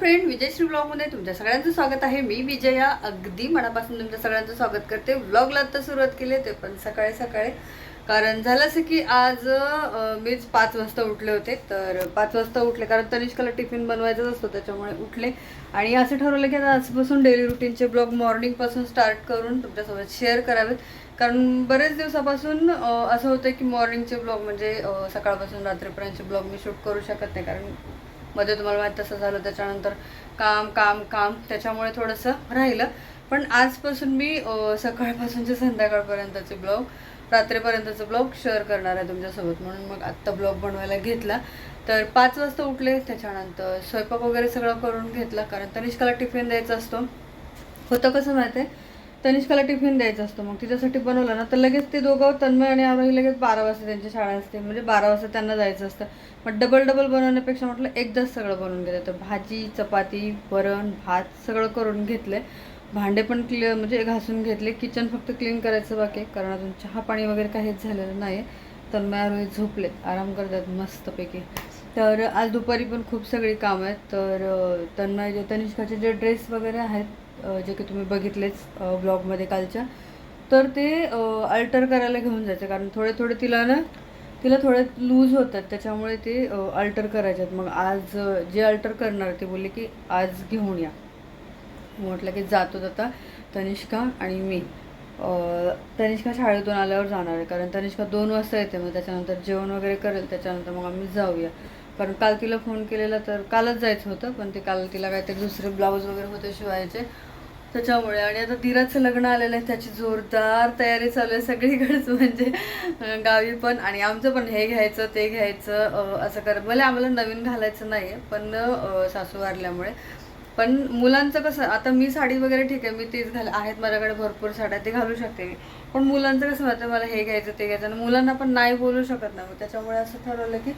Friend विजयश्री ब्लॉगमध्ये तुमच्या सगळ्यांचं स्वागत आहे. मी विजया अगदी मनापासून तुमच्या सगळ्यांचं स्वागत करते. व्लॉगला आता सुरुवात केली ते पण सकाळी सकाळी. कारण झालं असं की आज मीच पाच वाजता उठले होते. तर पाच वाजता उठले कारण तनिष्काला टिफिन बनवायचाच असतो त्याच्यामुळे उठले. आणि असं ठरवलं की आता आजपासून डेली रुटीनचे ब्लॉग मॉर्निंगपासून स्टार्ट करून तुमच्यासोबत शेअर करावेत. कारण बरेच दिवसापासून असं होतं की मॉर्निंगचे ब्लॉग म्हणजे सकाळपासून रात्रीपर्यंतचे ब्लॉग मी शूट करू शकत नाही. कारण मध्ये तुम्हाला माहीत तसं झालं त्याच्यानंतर काम काम काम त्याच्यामुळे थोडंसं राहिलं. पण आजपासून मी सकाळपासूनचे संध्याकाळपर्यंतचे ब्लॉग रात्रीपर्यंतचे ब्लॉग शेअर करणार आहे तुमच्यासोबत. म्हणून मग आत्ता ब्लॉग बनवायला घेतला. तर पाच वाजता उठले त्याच्यानंतर स्वयंपाक वगैरे सगळं करून घेतला कारण तनिष्काला टिफिन द्यायचा असतो. होतं कसं माहिती आहे तनिष्काला टिफिन द्यायचा असतो. मग तिच्यासाठी बनवलं ना तर लगेच ते दोघं तन्मय आणि आरोही लगेच बारा वाजता त्यांची शाळा असते. म्हणजे बारा वाजता त्यांना जायचं असतं. मग डबल डबल बनवण्यापेक्षा म्हटलं एकदाच सगळं बनवून घेते तर भाजी चपाती वरण भात सगळं करून घेतले. भांडे पण क्लिअर म्हणजे घासून घेतले. किचन फक्त क्लीन करायचं बाकी कारण अजून चहा पाणी वगैरे काहीच झालेलं नाही तन्मय आरोही झोपले आराम करतात मस्तपैकी. तर आज दुपारी पण खूप सगळी कामं आहेत. तर तन्मय जे तनिष्काचे जे ड्रेस वगैरे आहेत जे की तुम्ही बघितलेच ब्लॉगमध्ये कालच्या. तर ते अल्टर करायला घेऊन जायचं. कारण थोडे थोडे तिला ना तिला थोडे लूज होतात. त्याच्यामुळे ते अल्टर करायचे आहेत मग आज जे अल्टर करणार ते बोलले की आज घेऊन या. म्हटलं की जातो आता तनिष्का आणि मी. तनिष्का शाळेतून आल्यावर जाणार आहे. कारण तनिष्का दोन वाजता येते. मग त्याच्यानंतर जेवण वगैरे करेल. त्याच्यानंतर मग आम्ही जाऊया. कारण काल तिला फोन केलेला तर कालच जायचं होतं. पण ते काल तिला काहीतरी दुसरे ब्लाऊज वगैरे होते शिवायचे. त्याच्यामुळे. आणि आता धीराचं लग्न आलेलं आहे त्याची जोरदार तयारी चालू आहे सगळीकडेच. म्हणजे गावी पण. आणि आमचं पण हे घ्यायचं ते घ्यायचं असं करत. भले आम्हाला नवीन घालायचं नाही आहे पण सासू वारल्यामुळे. पण मुलांचं कसं आता मी साडी वगैरे ठीक आहे मी तीच घाल आहेत माझ्याकडे भरपूर साड्या ते घालू शकते मी. पण मुलांचं कसं होतं मला हे घ्यायचं ते घ्यायचं. आणि मुलांना पण नाही बोलू शकत नाही मग त्याच्यामुळे असं ठरवलं की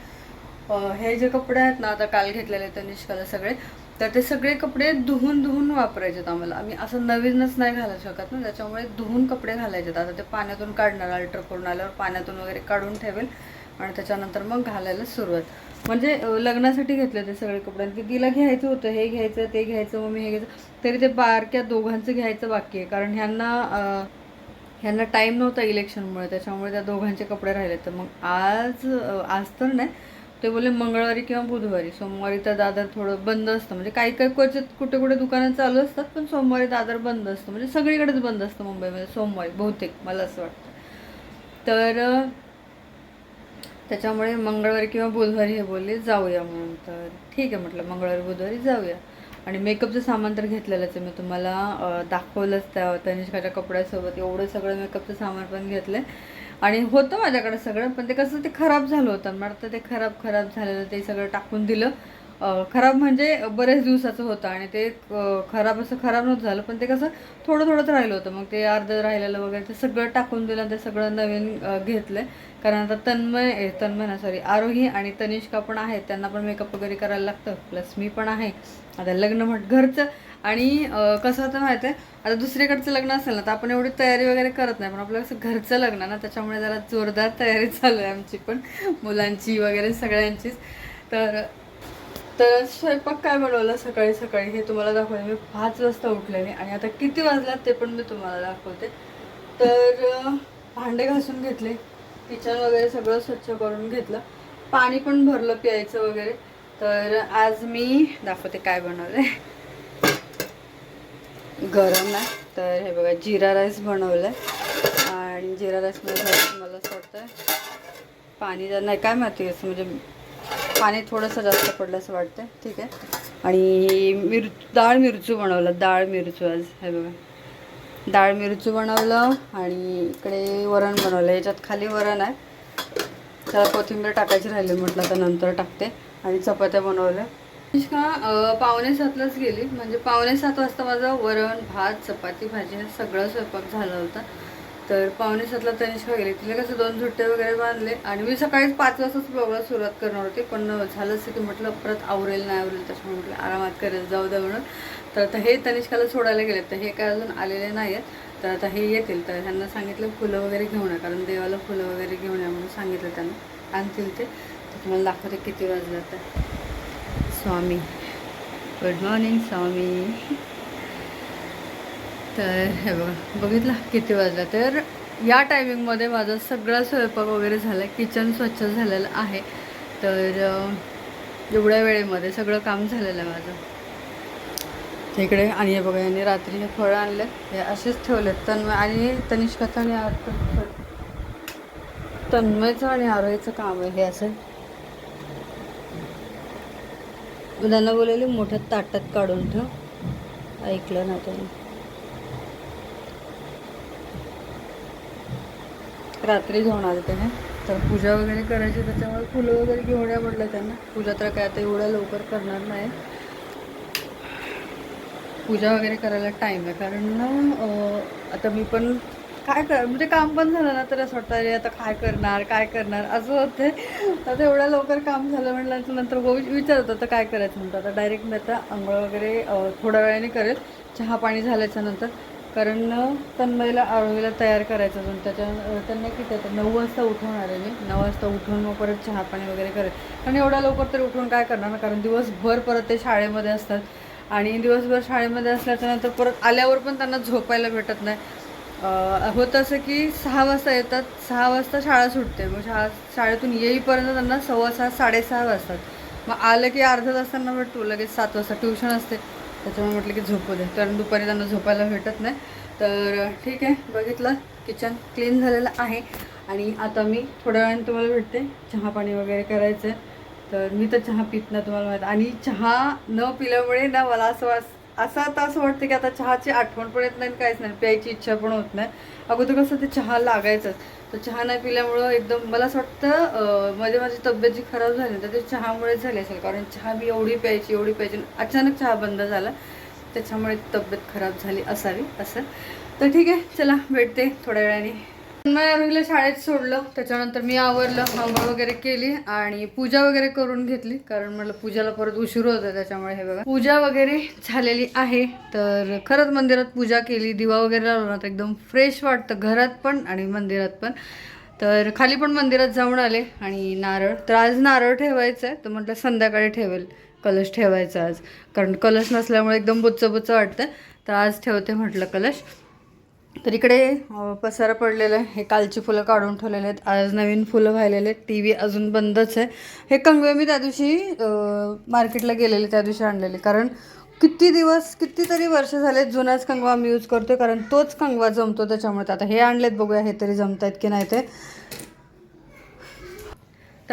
हे जे कपडे आहेत ना आता काल घेतलेले तनिष्काला सगळे तर ते सगळे कपडे धुवून धुवून वापरायचे आहेत आम्हाला. आम्ही असं नवीनच नाही घालू शकत ना त्याच्यामुळे धुवून कपडे घालायचे आहेत. आता ते पाण्यातून काढणार अल्टर करून आल्यावर पाण्यातून वगैरे काढून ठेवेल आणि त्याच्यानंतर मग घालायला सुरुवात. म्हणजे लग्नासाठी घेतले ते सगळे कपडे. ते तिला घ्यायचं होतं हे घ्यायचं ते घ्यायचं मग मी हे घ्यायचं. तरी ते बारक्या दोघांचं घ्यायचं बाकी आहे. कारण ह्यांना ह्यांना टाईम नव्हता इलेक्शनमुळे त्याच्यामुळे त्या दोघांचे कपडे राहिले तर मग आज आज तर नाही. ते बोलले मंगळवारी किंवा बुधवारी. सोमवारी तर दादर थोडं बंद असतं. म्हणजे काही काही क्वचित कुठे कुठे दुकानं चालू असतात पण सोमवारी दादर बंद असतं. म्हणजे सगळीकडेच बंद असतं मुंबईमध्ये सोमवारी बहुतेक मला असं वाटतं. तर त्याच्यामुळे मंगळवारी किंवा बुधवारी हे बोलले जाऊया म्हणून. तर ठीक आहे म्हटलं मंगळवारी बुधवारी जाऊया. आणि मेकअपचं सामान तर घेतलेलंच आहे. मी तुम्हाला दाखवलंच त्या तनिष्काच्या कपड्यासोबत. एवढं सगळं मेकअपचं सामान पण घेतलं आहे आणि होतं माझ्याकडे सगळं पण ते कसं ते खराब झालं होतं. मला तर ते खराब खराब झालेलं ते सगळं टाकून दिलं. खराब म्हणजे बरेच दिवसाचं होतं आणि ते खराब असं खराब नव्हतं झालं पण ते कसं थोडं थोडंच राहिलं होतं. मग ते अर्धं राहिलेलं वगैरे ते सगळं टाकून दिलं ते सगळं नवीन घेतलं आहे कारण आता तन्मय तन्मय ना सॉरी आरोही आणि तनिष्का पण आहेत. त्यांना पण मेकअप वगैरे करायला लागतं. प्लस मी पण आहे. आता लग्न म्हट घरचं. आणि कसं होतं माहिती आहे आता दुसरीकडचं लग्न असेल ना तर आपण एवढी तयारी वगैरे करत नाही. पण आपलं कसं घरचं लग्न ना त्याच्यामुळे जरा जोरदार तयारी चालू आहे आमची पण. मुलांची वगैरे सगळ्यांचीच. तर तर स्वयंपाक काय बनवला सकाळी सकाळी हे तुम्हाला दाखवले मी पाच वाजता उठलेले आणि आता किती वाजलात ते पण मी तुम्हाला दाखवते. तर भांडे घासून घेतले. किचन वगैरे सगळं स्वच्छ करून घेतलं. पाणी पण भरलं प्यायचं वगैरे. तर आज मी दाखवते काय बनवलंय. गरम आहे. तर हे बघा जिरा राईस बनवलं आहे आणि जिरा राईसमध्ये मला असं वाटतं पाणी जर नाही काय माहिती असं म्हणजे पाणी थोडंसं जास्त पडलं असं वाटतं ठीक आहे. आणि मिर डाळ मिरचू बनवलं डाळ मिरचू आज हे बघा. डाळ मिरचू बनवलं आणि इकडे वरण बनवलं याच्यात खाली वरण आहे. त्याला कोथिंबीर टाकायची राहिली म्हटलं तर नंतर टाकते. आणि चपात्या बनवल्या. अनुष्का पावणे सातलाच गेली. म्हणजे पावणे सात वाजता माझं वरण भात चपाती भाजी हे सगळा स्वयंपाक झाला होता. तर पावणे सातला तनिष्का गेली. तिला कसं दोन झुट्टे वगैरे बांधले. आणि मी सकाळीच पाच वाजताच ब्लॉगला सुरुवात करणार होती. पण झालं असं की म्हटलं परत आवरेल नाही आवरेल त्याच्यामुळे म्हटलं आरामात करेल जाऊ द्या म्हणून. तर आता हे तनिष्काला सोडायला गेले तर हे काय अजून आलेले नाही आहेत तर आता हे येतील. तर ह्यांना सांगितलं फुलं वगैरे घेऊन या कारण देवाला फुलं वगैरे घेऊन या म्हणून सांगितलं त्यांना. आणतील ते. तर तुम्हाला दाखवते किती वाजलं तर स्वामी गुड मॉर्निंग स्वामी तर हे बघा बघितलं किती वाजला. तर या टायमिंगमध्ये माझा सगळा स्वयंपाक वगैरे झाला किचन स्वच्छ झालेलं आहे. तर एवढ्या वेळेमध्ये सगळं काम झालेलं आहे माझं. इकडे आणि हे बघा यांनी रात्री हे फळं आणले हे असेच ठेवलेत. तन्मय आणि तनिष्काचं आणि आर तन्मयचं आणि आरोहीचं काम आहे हे असं. मुलांना बोललेली मोठ्या ताटात काढून ठेव. ऐकलं ना त्यांनी रात्री घेऊन आले त्याने. तर पूजा वगैरे करायची त्याच्यामुळे फुलं वगैरे घेऊन या म्हटलं त्यांना. पूजा तर काय आता एवढ्या लवकर करणार नाही. पूजा वगैरे करायला टाईम आहे. कारण ना आता मी पण काय कर म्हणजे काम पण झालं ना तर असं वाटतं अरे आता काय करणार काय करणार? असं होते आता एवढ्या लवकर काम झालं म्हटल्यानंतर नंतर भाऊ विचारत होतं काय करायचं? म्हणतं आता डायरेक्ट मी आता आंघोळ वगैरे थोड्या वेळाने करेल. चहा पाणी झाल्याच्यानंतर. कारण तन्मयला आरोग्याला तयार करायचं अजून. त्याच्या त्यांना किती आता नऊ वाजता उठवणार आहे मी. नऊ वाजता उठून मग परत चहा पाणी वगैरे करेल. कारण एवढ्या लवकर तरी उठून काय करणार ना? कारण दिवसभर परत ते शाळेमध्ये असतात. आणि दिवसभर शाळेमध्ये असल्याच्या नंतर परत आल्यावर पण त्यांना झोपायला भेटत नाही. होतं असं की सहा वाजता येतात सहा वाजता शाळा सुटते. मग शाळा शाळेतून येईपर्यंत त्यांना सव्वा सहा साडेसहा वाजतात. मग आलं की अर्धा तास त्यांना भेटतो लगेच सात वाजता ट्युशन असते. त्याच्यामुळे म्हटलं की झोपू दे. कारण दुपारी त्यांना झोपायला भेटत नाही. तर ठीक आहे बघितलं. किचन क्लीन झालेलं आहे. आणि आता मी थोड्या वेळाने तुम्हाला भेटते. चहा पाणी वगैरे करायचं आहे. तर मी तर चहा पित नाही तुम्हाला माहीत. आणि चहा न पिल्यामुळे ना मला असं वास असं आता असं वाटतं की आता चहाची आठवण पण येत नाही आणि काहीच नाही प्यायची इच्छा पण होत नाही. अगोदर कसं ते चहा लागायचंच तर चहा नाही पिल्यामुळं एकदम मला असं वाटतं मध्ये माझी तब्येत जी खराब झाली तर ते चहामुळे झाली असेल. कारण चहा मी एवढी प्यायची एवढी प्यायची आणि अचानक चहा बंद झाला. त्याच्यामुळे तब्येत खराब झाली असावी असं. तर ठीक आहे चला भेटते थोड्या वेळाने. मला शाळेत सोडलं. त्याच्यानंतर मी आवरलं आंघोळ वगैरे केली आणि पूजा वगैरे करून घेतली. कारण म्हटलं पूजाला परत उशीर होतं त्याच्यामुळे हे बघा. पूजा वगैरे झालेली आहे. तर खरंच मंदिरात पूजा केली दिवा वगैरे लावला ना तर एकदम फ्रेश वाटतं. घरात पण आणि मंदिरात पण. तर खाली पण मंदिरात जाऊन आले आणि नारळ. तर आज नारळ ठेवायचं आहे तर म्हटलं संध्याकाळी ठेवेल. कलश ठेवायचा आज. कारण कलश नसल्यामुळे एकदम बुच्च बुच्च वाटतं तर आज ठेवते म्हटलं कलश. तर इकडे पसारा पडलेला आहे. हे कालची फुलं काढून ठेवलेले आहेत. आज नवीन फुलं व्हायलेले आहेत. टी व्ही अजून बंदच आहे. हे कंगवे मी त्या दिवशी मार्केटला गेलेले त्या दिवशी आणलेले. कारण किती दिवस कितीतरी वर्ष झाले जुनाच कंगवा आम्ही यूज करतो कारण तोच कंगवा जमतो त्याच्यामुळे. तर आता हे आणलेत बघूया हे तरी जमत आहेत की नाही ते.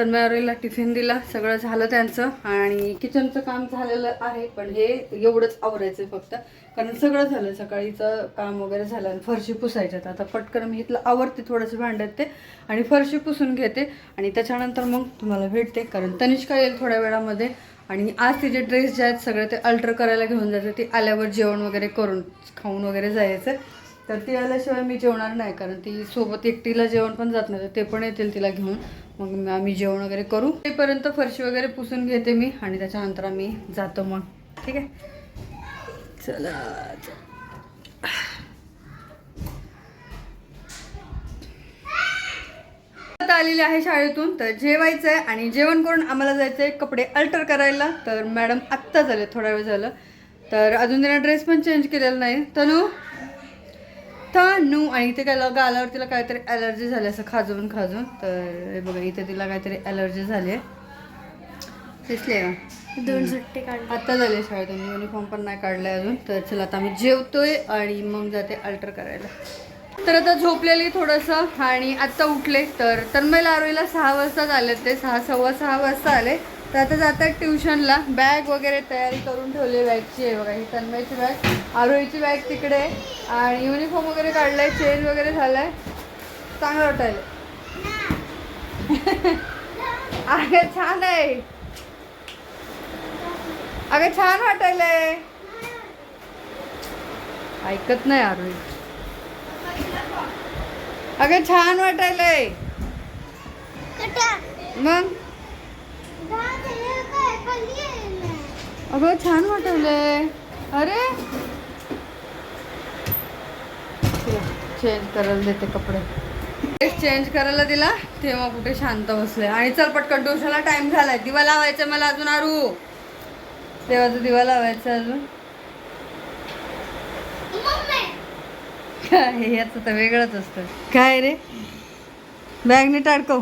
तन्मयारीला टिफिन दिला सगळं झालं त्यांचं आणि किचनचं काम झालेलं आहे पण हे एवढंच आवरायचं फक्त. कारण सगळं झालं सकाळीचं काम वगैरे झालं आणि फरशी पुसायच्यात आता पटकन मी इथलं आवरते थोडंसं भांड्यात ते आणि फरशी पुसून घेते आणि त्याच्यानंतर मग तुम्हाला भेटते. कारण तनिष्का येईल थोड्या वेळामध्ये आणि आज तिचे ड्रेस जे आहेत सगळे ते अल्टर करायला घेऊन जायचं ती आल्यावर जेवण वगैरे करून खाऊन वगैरे जायचं. तर ती आल्याशिवाय मी जेवणार नाही कारण ती सोबत एकटीला जेवण पण जात नाही तर ते पण येतील तिला घेऊन. मग आम्ही जेवण वगैरे करू. तेपर्यंत फरशी वगैरे पुसून घेते मी आणि त्याच्यानंतर आम्ही जातो मग. ठीक आहे? चला आलेली आहे शाळेतून तर जेवायचं आहे आणि जेवण करून आम्हाला जायचं आहे कपडे अल्टर करायला. तर मॅडम आत्ता झाले थोडा वेळ झालं. तर अजून तिने ड्रेस पण चेंज केलेला नाही. तनू? तनू आणि इथे काय गालावर तिला काहीतरी ॲलर्जी झाली असं खाजवून खाजून तर हे बघा इथे तिला काहीतरी ॲलर्जी झाली आहे दिसले का? दोन सुट्टे काढले. आत्ता झाले शाळेतून. युनिफॉर्म पण नाही काढलाय अजून. तर चला आता आम्ही जेवतोय आणि मग जाते अल्टर करायला. तर आता झोपलेली थोडंसं आणि आत्ता उठले. तर तन्मयला आरोईला सहा वाजताच आले ते. सहा सव्वा सहा वाजता आले. तर आता जातात ट्युशनला. बॅग वगैरे तयारी करून ठेवली बॅगची. आहे बघा ही तन्मयची बॅग. आरोहीची बॅग तिकडे. आहे. आणि युनिफॉर्म वगैरे काढलाय चेंज वगैरे झालाय. चांगलं वाटायला अगं छान आहे. अगं छान वाटायलंय. ऐकत नाही आरोही. अगं छान वाटायलंय. मग? अगं छान वाटवलंय. अरे! चेंज करायला देते कपडे. चेंज करायला दिला तेव्हा कुठे शांत बसले. आणि चल पटकन ट्युशनला टाइम झालाय. दिवा लावायचा मला अजून आरू. देवाचा दिवा लावायचा अजून. काय हे याचं तर वेगळंच असतं. काय रे? बॅग नीट अडकव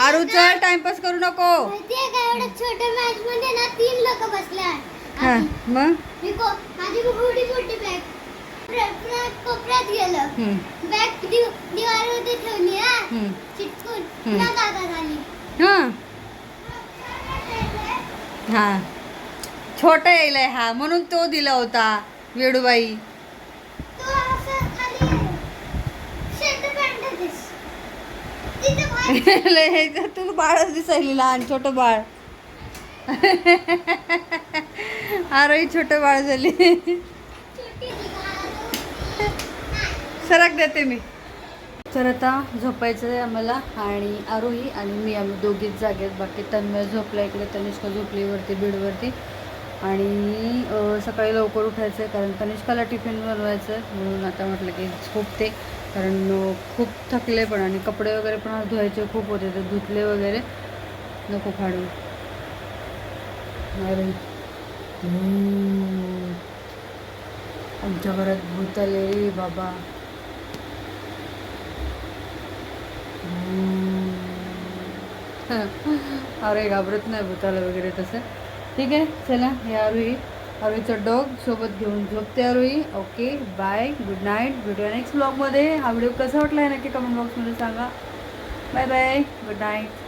आरूचा टाइमपास करू नको. छोट्या मॅच मध्ये ना तीन लोक बसले हा मग? मी को- माझी खूप मोठी मोठी बॅग कोपऱ्यात गेलं. हम्म, बॅग दिवारीवरती ठेवली हा. हम्म. चिटकून हम्म. पुन्हा काका झाली. हा. हा. छोटा यायलाय हा. म्हणून तो दिला होता वेडूबाई. तू असं खाली शर्ट पॅन्ट होतीस तिथे बाहेर लय हे तू बाळच दिसायली लहान छोट बाळ. आरोही छोटं बाळ झाली. सरक देते मी. तर आता झोपायचं आहे आम्हाला आणि आरोही आणि मी आम्ही दोघीच जागेत. बाकी तन्मय झोपला इकडे तनिष्का झोपली वरती आणि सकाळी लवकर उठायचं आहे कारण तनिष्काला टिफिन बनवायचं आहे म्हणून आता म्हटलं की झोपते. कारण खूप थकले पण आणि कपडे वगैरे पण धुवायचे खूप होते. ते धुतले वगैरे नको फाडून. अरे आमच्या घरात भूत आले रे बाबा. अरे घाबरत नाही भूताला वगैरे तसं. ठीक आहे चला हे आरोही आरोहीचं डॉग सोबत घेऊन झोपते Arohi okay bye good night. भेटूया नेक्स्ट ब्लॉगमध्ये हा व्हिडिओ कसा वाटला आहे नक्की कमेंट बॉक्समध्ये सांगा. Bye bye good night.